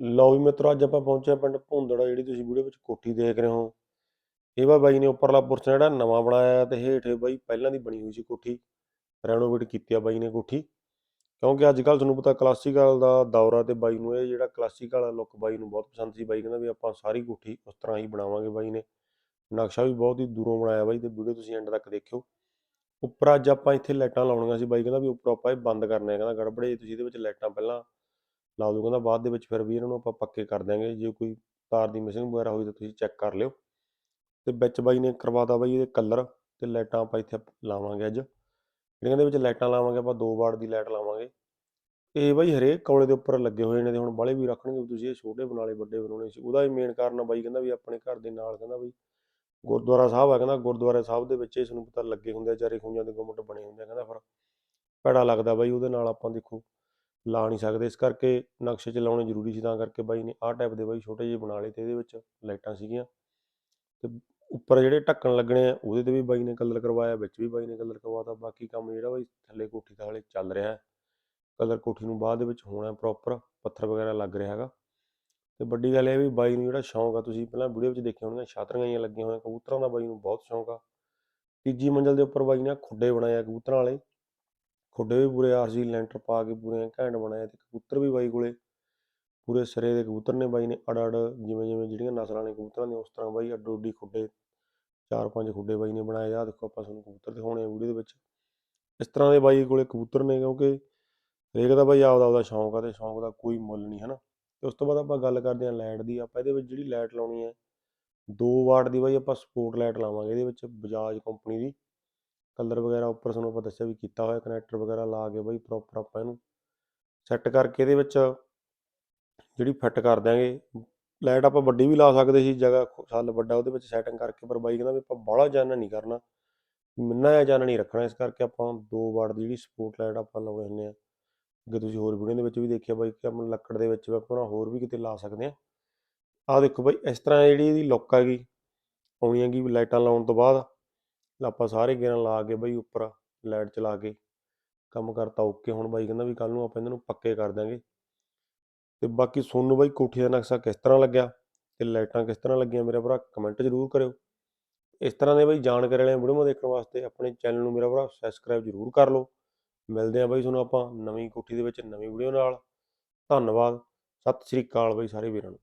ਲਓ ਵੀ ਮਿੱਤਰੋ, ਅੱਜ ਆਪਾਂ ਪਹੁੰਚੇ ਹਾਂ ਪਿੰਡ ਭੁੰਦੜਾ, ਜਿਹੜੀ ਤੁਸੀਂ ਵੀਡੀਓ ਵਿੱਚ ਕੋਠੀ ਦੇਖ ਰਹੇ ਹੋ। ਇਹ ਵਾ ਬਾਈ ਨੇ ਉੱਪਰਲਾ ਪੁਰਸ਼ ਜਿਹੜਾ ਨਵਾਂ ਬਣਾਇਆ ਤੇ ਹੇਠ ਬਾਈ ਪਹਿਲਾਂ ਦੀ ਬਣੀ ਹੋਈ ਸੀ ਕੋਠੀ ਰੈਨੋਵੇਟ ਕੀਤੀ ਆ ਬਾਈ ਨੇ ਕੋਠੀ। ਕਿਉਂਕਿ ਅੱਜ ਕੱਲ ਤੁਹਾਨੂੰ ਪਤਾ ਕਲਾਸੀਕਲ ਦਾ ਦੌਰਾ ਆ ਤੇ ਬਾਈ ਨੂੰ ਇਹ ਜਿਹੜਾ ਕਲਾਸੀਕਲ ਲੁੱਕ ਬਾਈ ਨੂੰ ਬਹੁਤ ਪਸੰਦ ਸੀ। ਬਾਈ ਕਹਿੰਦਾ ਵੀ ਆਪਾਂ ਸਾਰੀ ਕੋਠੀ ਉਸ ਤਰ੍ਹਾਂ ਹੀ ਬਣਾਵਾਂਗੇ ਬਾਈ ਨੇ। ਨਕਸ਼ਾ ਵੀ ਬਹੁਤ ਹੀ ਦੂਰੋਂ ਬਣਾਇਆ ਬਾਈ ਤੇ ਵੀਡੀਓ ਤੁਸੀਂ ਐਂਡ ਤੱਕ ਦੇਖਿਓ। ਉੱਪਰ ਅੱਜ ਆਪਾਂ ਇੱਥੇ ਲਾਈਟਾਂ ਲਾਉਣੀਆਂ ਸੀ ਬਾਈ, ਕਹਿੰਦਾ ਵੀ ਉੱਪਰ ਆਪਾਂ ਇਹ ਬੰਦ ਕਰਨੇ ਆ, ਕਹਿੰਦਾ ਗੜਬੜੇ, ਤੁਸੀਂ ਇਹਦੇ ਵਿੱਚ ਲਾਈਟਾਂ ਪਹਿਲਾਂ ਲਾ ਦਿਓ, ਕਹਿੰਦਾ ਬਾਅਦ ਦੇ ਵਿੱਚ ਫਿਰ ਵੀ ਇਹਨਾਂ ਨੂੰ ਆਪਾਂ ਪੱਕੇ ਕਰ ਦਿਆਂਗੇ, ਜੇ ਕੋਈ ਤਾਰ ਦੀ ਮਿਸਿੰਗ ਵਗੈਰਾ ਹੋਈ ਤਾਂ ਤੁਸੀਂ ਚੈੱਕ ਕਰ ਲਿਓ। ਤੇ ਵਿੱਚ ਬਾਈ ਨੇ ਕਰਵਾਤਾ ਬਾਈ ਇਹਦੇ ਕਲਰ ਤੇ ਲਾਈਟਾਂ ਆਪਾਂ ਇੱਥੇ ਲਾਵਾਂਗੇ ਅੱਜ। ਜਿਹੜੀਆਂ ਦੇ ਵਿੱਚ ਲਾਈਟਾਂ ਲਾਵਾਂਗੇ ਆਪਾਂ 2 ਵਾਟ ਦੀ ਲਾਈਟ ਲਾਵਾਂਗੇ। ਇਹ ਬਾਈ ਹਰੇਕ ਕੌਲੇ ਦੇ ਉੱਪਰ ਲੱਗੇ ਹੋਏ ਨੇ ਤੇ ਹੁਣ ਬਾਲੇ ਵੀ ਰੱਖਣਗੇ ਵੀ ਤੁਸੀਂ ਇਹ ਛੋਟੇ ਬਣਾ ਲਏ, ਵੱਡੇ ਬਣਾਉਣੇ ਸੀ। ਉਹਦਾ ਵੀ ਮੇਨ ਕਾਰਨ ਬਾਈ ਕਹਿੰਦਾ ਵੀ ਆਪਣੇ ਘਰ ਦੇ ਨਾਲ ਕਹਿੰਦਾ ਵੀ ਗੁਰਦੁਆਰਾ ਸਾਹਿਬ ਆ, ਕਹਿੰਦਾ ਗੁਰਦੁਆਰਾ ਸਾਹਿਬ ਦੇ ਵਿੱਚ ਇਸ ਨੂੰ ਪਤਾ ਲੱਗੇ ਹੁੰਦੇ ਆ, ਚਾਰੇ ਖੂੰਜਾਂ ਦੇ ਗੁੰਮਟ ਬਣੇ ਹੁੰਦੇ ਆ, ਕਹਿੰਦਾ ਫਿਰ ਭੈੜਾ ਲੱਗਦਾ ਬਾਈ ਉਹਦੇ ਨਾਲ ਆਪਾਂ ਦੇਖੋ। ਲਾ ਨਹੀਂ ਸਕਦੇ। ਇਸ ਕਰਕੇ ਨਕਸ਼ੇ 'ਚ ਲਾਉਣੇ ਜ਼ਰੂਰੀ ਸੀ, ਤਾਂ ਕਰਕੇ ਬਾਈ ਨੇ ਆਹ ਟਾਈਪ ਦੇ ਬਾਈ ਛੋਟੇ ਜਿਹੇ ਬਣਾ ਲਏ ਤੇ ਇਹਦੇ ਵਿੱਚ ਲਾਈਟਾਂ ਸੀਗੀਆਂ। ਤੇ ਉੱਪਰ ਜਿਹੜੇ ਢੱਕਣ ਲੱਗਣੇ ਆ, ਉਹਦੇ ਤੇ ਵੀ ਬਾਈ ਨੇ ਕਲਰ ਕਰਵਾਇਆ, ਵਿੱਚ ਵੀ ਬਾਈ ਨੇ ਕਲਰ ਕਰਵਾਤਾ। ਬਾਕੀ ਕੰਮ ਜਿਹੜਾ ਬਾਈ ਥੱਲੇ ਕੋਠੀ ਦਾ ਹਾਲੇ ਚੱਲ ਰਿਹਾ ਹੈ। ਕਲਰ ਕੋਠੀ ਨੂੰ ਬਾਅਦ ਦੇ ਵਿੱਚ ਹੋਣਾ ਪ੍ਰੋਪਰ ਪੱਥਰ ਵਗੈਰਾ ਲੱਗ ਰਿਹਾ ਹੈਗਾ। ਤੇ ਵੱਡੀ ਗੱਲ ਇਹ ਵੀ ਬਾਈ ਨੂੰ ਜਿਹੜਾ ਸ਼ੌਂਕ ਆ, ਤੁਸੀਂ ਪਹਿਲਾਂ ਵੀਡੀਓ ਵਿੱਚ ਦੇਖਿਆ ਹੋਣਗੀਆਂ, ਛਾਤਰੀਆਂ ਜਿਹੀਆਂ ਲੱਗੀਆਂ ਹੋਈਆਂ, ਕਬੂਤਰਾਂ ਦਾ ਬਾਈ ਨੂੰ ਬਹੁਤ ਸ਼ੌਂਕ ਆ। ਤੀਜੀ ਮੰਜ਼ਲ ਦੇ ਉੱਪਰ ਬਾਈ ਨੇ ਖੁੱਡੇ ਬਣਾਏ ਆ ਕਬੂਤਰਾਂ ਵਾਲੇ। ਖੁੱਡੇ ਵੀ ਪੂਰੇ ਆਰਜੀ ਲੈਂਟਰ ਪਾ ਕੇ ਪੂਰੇ ਘੈਂਟ ਬਣਾਏ ਤੇ ਕਬੂਤਰ ਵੀ ਬਾਈ ਕੋਲੇ। ਪੂਰੇ ਸਿਰੇ ਦੇ ਕਬੂਤਰ ਨੇ ਬਾਈ ਨੇ ਅੜ ਅੜ ਜਿਵੇਂ ਜਿਵੇਂ ਜਿਹੜੀਆਂ ਨਸਲਾਂ ਨੇ ਕਬੂਤਰਾਂ ਦੀਆਂ, ਉਸ ਤਰ੍ਹਾਂ ਬਾਈ ਅੱਡੋ ਅੱਡੀ ਖੁੱਡੇ ਚਾਰ ਪੰਜ ਖੁੱਡੇ ਬਾਈ ਨੇ ਬਣਾਏ। ਆ ਦੇਖੋ ਆਪਾਂ ਤੁਹਾਨੂੰ ਕਬੂਤਰ ਦਿਖਾਉਣੇ ਆ ਵੀਡੀਓ ਦੇ ਵਿੱਚ। ਇਸ ਤਰ੍ਹਾਂ ਦੇ ਬਾਈ ਕੋਲੇ ਕਬੂਤਰ ਨੇ ਕਿਉਂਕਿ ਹਰੇਕ ਦਾ ਬਾਈ ਆਪਦਾ ਆਪਦਾ ਸ਼ੌਂਕ ਆ ਤੇ ਸ਼ੌਂਕ ਦਾ ਕੋਈ ਮੁੱਲ ਨਹੀਂ, ਹਨਾ। ਤੇ ਉਸ ਤੋਂ ਬਾਅਦ ਆਪਾਂ ਗੱਲ ਕਰਦੇ ਹਾਂ ਲਾਈਟ ਦੀ। ਆਪਾਂ ਇਹਦੇ ਵਿੱਚ ਜਿਹੜੀ ਲਾਈਟ ਲਾਉਣੀ ਹੈ 2 ਵਾਟ ਦੀ ਬਾਈ ਆਪਾਂ ਸਪੋਰਟ ਲਾਈਟ ਲਾਵਾਂਗੇ ਇਹਦੇ ਵਿੱਚ ਬਜਾਜ ਕੰਪਨੀ ਦੀ। ਕਲਰ ਵਗੈਰਾ ਉੱਪਰ ਸਾਨੂੰ ਆਪਾਂ ਦੱਸਿਆ ਵੀ ਕੀਤਾ ਹੋਇਆ, ਕਨੈਕਟਰ ਵਗੈਰਾ ਲਾ ਕੇ ਬਾਈ ਪ੍ਰੋਪਰ ਆਪਾਂ ਇਹਨੂੰ ਸੈੱਟ ਕਰਕੇ ਇਹਦੇ ਵਿੱਚ ਜਿਹੜੀ ਫਿੱਟ ਕਰ ਦਿਆਂਗੇ। ਲਾਈਟ ਆਪਾਂ ਵੱਡੀ ਵੀ ਲਾ ਸਕਦੇ ਸੀ, ਜਗ੍ਹਾ ਖੁ- ਸੱਲ ਵੱਡਾ ਉਹਦੇ ਵਿੱਚ ਸੈਟਿੰਗ ਕਰਕੇ, ਪਰ ਬਾਈ ਕਹਿੰਦਾ ਵੀ ਆਪਾਂ ਬਾਹਲਾ ਜਾਨਾ ਨਹੀਂ ਕਰਨਾ। ਮਿੰਨਾ ਜਿਹਾ ਚਾਨਣ ਨਹੀਂ ਰੱਖਣਾ, ਇਸ ਕਰਕੇ ਆਪਾਂ 2 ਵਾਟ ਦੀ ਜਿਹੜੀ ਸਪੋਰਟ ਲਾਈਟ ਆਪਾਂ ਲਾਉਣੇ ਹੁੰਦੇ ਆ। ਅੱਗੇ ਤੁਸੀਂ ਹੋਰ ਵੀਡੀਓ ਦੇ ਵਿੱਚ ਵੀ ਦੇਖਿਆ ਬਾਈ ਕਿ ਆਪਾਂ ਲੱਕੜ ਦੇ ਵਿੱਚ ਵੀ ਆਪਾਂ ਹੋਰ ਵੀ ਕਿਤੇ ਲਾ ਸਕਦੇ ਆ। ਆਹ ਦੇਖੋ ਬਾਈ, ਇਸ ਤਰ੍ਹਾਂ ਜਿਹੜੀ ਇਹਦੀ ਲੁੱਕ ਹੈਗੀ ਆਉਣੀ ਹੈਗੀ ਵੀ ਲਾਈਟਾਂ ਲਾਉਣ ਤੋਂ ਬਾਅਦ। ਆਪਾਂ ਸਾਰੇ ਗੇਰਾਂ ਲਾ ਕੇ ਬਾਈ ਉੱਪਰ ਲਾਈਟ ਚਲਾ ਕੇ ਕੰਮ ਕਰਤਾ ਓਕੇ ਹੁਣ ਬਾਈ ਕਹਿੰਦਾ ਵੀ ਕੱਲ ਨੂੰ ਆਪਾਂ ਇਹਨਾਂ ਨੂੰ ਪੱਕੇ ਕਰ ਦਾਂਗੇ ਤੇ ਬਾਕੀ ਤੁਹਾਨੂੰ ਬਾਈ ਕੋਠੀ ਦਾ ਨਕਸ਼ਾ ਕਿਸ ਤਰ੍ਹਾਂ ਲੱਗਿਆ ਤੇ ਲਾਈਟਾਂ ਕਿਸ ਤਰ੍ਹਾਂ ਲੱਗੀਆਂ ਮੇਰਾ ਭਰਾ ਕਮੈਂਟ ਜ਼ਰੂਰ ਕਰਿਓ। ਇਸ ਤਰ੍ਹਾਂ ਦੇ ਬਾਈ ਜਾਣਕਾਰੀ ਵਾਲੀਆਂ ਵੀਡੀਓ ਦੇਖਣ ਵਾਸਤੇ ਆਪਣੇ ਚੈਨਲ ਨੂੰ ਮੇਰਾ ਭਰਾ ਸਬਸਕ੍ਰਾਈਬ ਜ਼ਰੂਰ ਕਰ ਲਓ। ਮਿਲਦੇ ਆ ਬਾਈ ਤੁਹਾਨੂੰ ਆਪਾਂ ਨਵੀਂ ਕੋਠੀ ਦੇ ਵਿੱਚ ਨਵੀਂ ਵੀਡੀਓ ਨਾਲ। ਧੰਨਵਾਦ, ਸਤਿ ਸ੍ਰੀ ਅਕਾਲ ਬਾਈ ਸਾਰੇ ਵੀਰਾਂ ਨੂੰ।